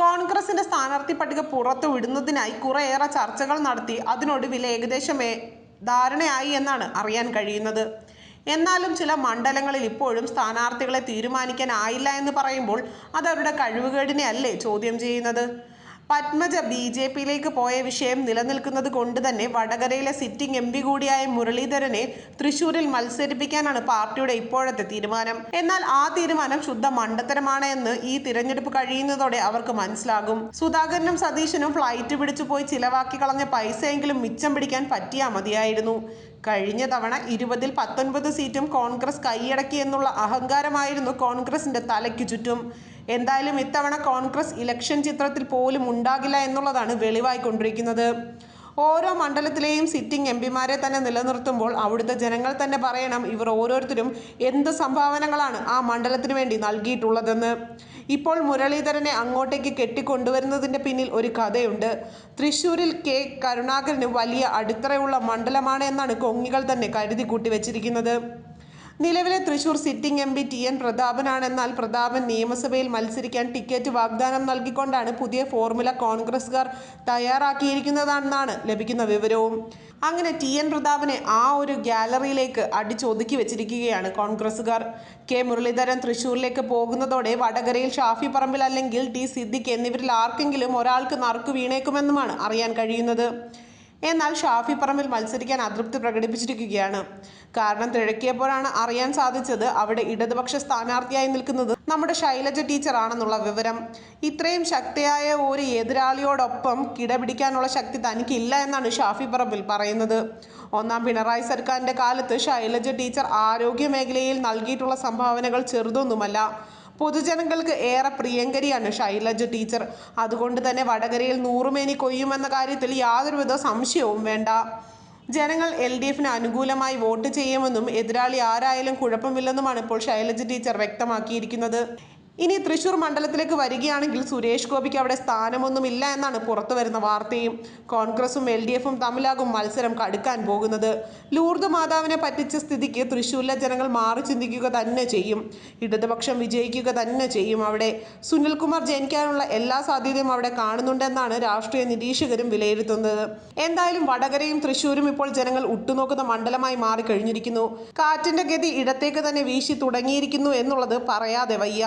കോൺഗ്രസിന്റെ സ്ഥാനാർത്ഥി പട്ടിക പുറത്തു വിടുന്നതിനായി കുറേയേറെ ചർച്ചകൾ നടത്തി. അതിനൊടുവിൽ ഏകദേശം ധാരണയായി എന്നാണ് അറിയാൻ കഴിയുന്നത്. എന്നാലും ചില മണ്ഡലങ്ങളിൽ ഇപ്പോഴും സ്ഥാനാർത്ഥികളെ തീരുമാനിക്കാനായില്ല എന്ന് പറയുമ്പോൾ അത് അവരുടെ കഴിവുകേടിനെ അല്ലേ ചോദ്യം ചെയ്യുന്നത്? പത്മജ ബി ജെ പിയിലേക്ക് പോയ വിഷയം നിലനിൽക്കുന്നത് കൊണ്ട് തന്നെ വടകരയിലെ സിറ്റിംഗ് എം പി കൂടിയായ മുരളീധരനെ തൃശൂരിൽ മത്സരിപ്പിക്കാനാണ് പാർട്ടിയുടെ ഇപ്പോഴത്തെ തീരുമാനം. എന്നാൽ ആ തീരുമാനം ശുദ്ധ മണ്ടത്തരമാണ് എന്ന് ഈ തിരഞ്ഞെടുപ്പ് കഴിയുന്നതോടെ അവർക്ക് മനസ്സിലാകും. സുധാകരനും സതീശനും ഫ്ലൈറ്റ് പിടിച്ചു പോയി ചിലവാക്കി കളഞ്ഞ പൈസയെങ്കിലും മിച്ചം പിടിക്കാൻ പറ്റിയാ മതിയായിരുന്നു. കഴിഞ്ഞ തവണ ഇരുപതിൽ പത്തൊൻപത് സീറ്റും കോൺഗ്രസ് കൈയടക്കി എന്നുള്ള അഹങ്കാരമായിരുന്നു കോൺഗ്രസിന്റെ തലയ്ക്ക് ചുറ്റും. എന്തായാലും ഇത്തവണ കോൺഗ്രസ് ഇലക്ഷൻ ചിത്രത്തിൽ പോലും ഉണ്ടാകില്ല എന്നുള്ളതാണ് വെളിവായിക്കൊണ്ടിരിക്കുന്നത്. ഓരോ മണ്ഡലത്തിലെയും സിറ്റിംഗ് എം പിമാരെ തന്നെ നിലനിർത്തുമ്പോൾ അവിടുത്തെ ജനങ്ങൾ തന്നെ പറയണം ഇവർ ഓരോരുത്തരും എന്ത് സംഭാവനകളാണ് ആ മണ്ഡലത്തിന് വേണ്ടി നൽകിയിട്ടുള്ളതെന്ന്. ഇപ്പോൾ മുരളീധരനെ അങ്ങോട്ടേക്ക് കെട്ടിക്കൊണ്ടുവരുന്നതിന്റെ പിന്നിൽ ഒരു കഥയുണ്ട്. തൃശ്ശൂരിൽ കെ കരുണാകരന് വലിയ അടിത്തറയുള്ള മണ്ഡലമാണ് എന്നാണ് കൊങ്ങികൾ തന്നെ കരുതി കൂട്ടി വച്ചിരിക്കുന്നത്. നിലവിലെ Thrissur sitting M P T N പ്രതാപനാണെന്നാൽ Prathapan നിയമസഭയിൽ മത്സരിക്കാൻ ടിക്കറ്റ് വാഗ്ദാനം നൽകിക്കൊണ്ടാണ് പുതിയ ഫോർമുല കോൺഗ്രസുകാർ തയ്യാറാക്കിയിരിക്കുന്നതാണെന്നാണ് ലഭിക്കുന്ന വിവരവും. അങ്ങനെ ടി എൻ പ്രതാപനെ ആ ഒരു ഗ്യാലറിയിലേക്ക് അടിച്ചൊതുക്കി വെച്ചിരിക്കുകയാണ് കോൺഗ്രസുകാർ കെ മുരളീധരൻ തൃശൂരിലേക്ക് പോകുന്നതോടെ വടകരയിൽ ഷാഫി പറമ്പിൽ അല്ലെങ്കിൽ ടി സിദ്ദിഖ് എന്നിവരിൽ ആർക്കെങ്കിലും ഒരാൾക്ക് നറുക്ക് വീണേക്കുമെന്നുമാണ് അറിയാൻ കഴിയുന്നത്. എന്നാൽ ഷാഫി പറമ്പിൽ മത്സരിക്കാൻ അതൃപ്തി പ്രകടിപ്പിച്ചിരിക്കുകയാണ്. കാരണം തിഴക്കിയപ്പോഴാണ് അറിയാൻ സാധിച്ചത് അവിടെ ഇടതുപക്ഷ സ്ഥാനാർത്ഥിയായി നിൽക്കുന്നത് നമ്മുടെ ശൈലജ ടീച്ചറാണെന്നുള്ള വിവരം. ഇത്രയും ശക്തിയായ ഒരു എതിരാളിയോടൊപ്പം കിടപിടിക്കാനുള്ള ശക്തി തനിക്കില്ല എന്നാണ് ഷാഫി പറമ്പിൽ പറയുന്നത്. ഒന്നാം പിണറായി സർക്കാരിന്റെ കാലത്ത് ശൈലജ ടീച്ചർ ആരോഗ്യ മേഖലയിൽ നൽകിയിട്ടുള്ള സംഭാവനകൾ ചെറുതൊന്നുമല്ല. പൊതുജനങ്ങൾക്ക് ഏറെ പ്രിയങ്കരിയാണ് ശൈലജ ടീച്ചർ. അതുകൊണ്ട് തന്നെ വടകരയിൽ നൂറുമേനി കൊയ്യുമെന്ന കാര്യത്തിൽ യാതൊരുവിധ സംശയവും വേണ്ട. ജനങ്ങൾ എൽ ഡി എഫിന് അനുകൂലമായി വോട്ട് ചെയ്യുമെന്നും എതിരാളി ആരായാലും കുഴപ്പമില്ലെന്നുമാണ് ഇപ്പോൾ ശൈലജ ടീച്ചർ വ്യക്തമാക്കിയിരിക്കുന്നത്. ഇനി തൃശൂർ മണ്ഡലത്തിലേക്ക് വരികയാണെങ്കിൽ സുരേഷ് ഗോപിക്ക് അവിടെ സ്ഥാനമൊന്നുമില്ല എന്നാണ് പുറത്തു വരുന്ന വാർത്തയും. കോൺഗ്രസും എൽ ഡി എഫും തമ്മിലാകും മത്സരം കടുക്കാൻ പോകുന്നത്. ലൂർദ് മാതാവിനെ പറ്റിച്ച സ്ഥിതിക്ക് തൃശൂരിലെ ജനങ്ങൾ മാറി ചിന്തിക്കുക തന്നെ ചെയ്യും. ഇടതുപക്ഷം വിജയിക്കുക തന്നെ ചെയ്യും. അവിടെ സുനിൽകുമാർ ജനിക്കാനുള്ള എല്ലാ സാധ്യതയും അവിടെ കാണുന്നുണ്ടെന്നാണ് രാഷ്ട്രീയ നിരീക്ഷകരും വിലയിരുത്തുന്നത്. എന്തായാലും വടകരയും തൃശൂരും ഇപ്പോൾ ജനങ്ങൾ ഉട്ടുനോക്കുന്ന മണ്ഡലമായി മാറിക്കഴിഞ്ഞിരിക്കുന്നു. കാറ്റിന്റെ ഗതി ഇടത്തേക്ക് തന്നെ വീശി തുടങ്ങിയിരിക്കുന്നു എന്നുള്ളത് പറയാതെ വയ്യ.